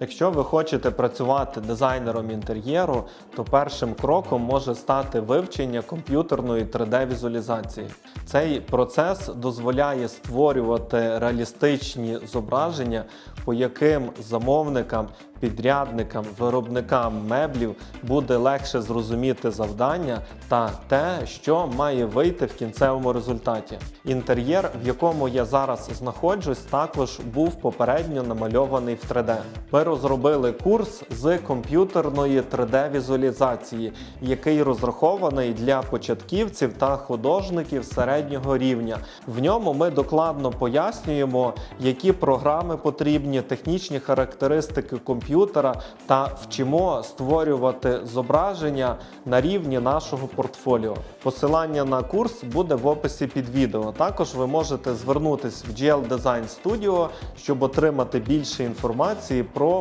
Якщо ви хочете працювати дизайнером інтер'єру, то першим кроком може стати вивчення комп'ютерної 3D-візуалізації. Цей процес дозволяє створювати реалістичні зображення, по яким замовникам, підрядникам, виробникам меблів буде легше зрозуміти завдання та те, що має вийти в кінцевому результаті. Інтер'єр, в якому я зараз знаходжусь, також був попередньо намальований в 3D. Розробили курс з комп'ютерної 3D-візуалізації, який розрахований для початківців та художників середнього рівня. В ньому ми докладно пояснюємо, які програми потрібні, технічні характеристики комп'ютера та вчимо створювати зображення на рівні нашого портфоліо. Посилання на курс буде в описі під відео. Також ви можете звернутись в GL Design Studio, щоб отримати більше інформації про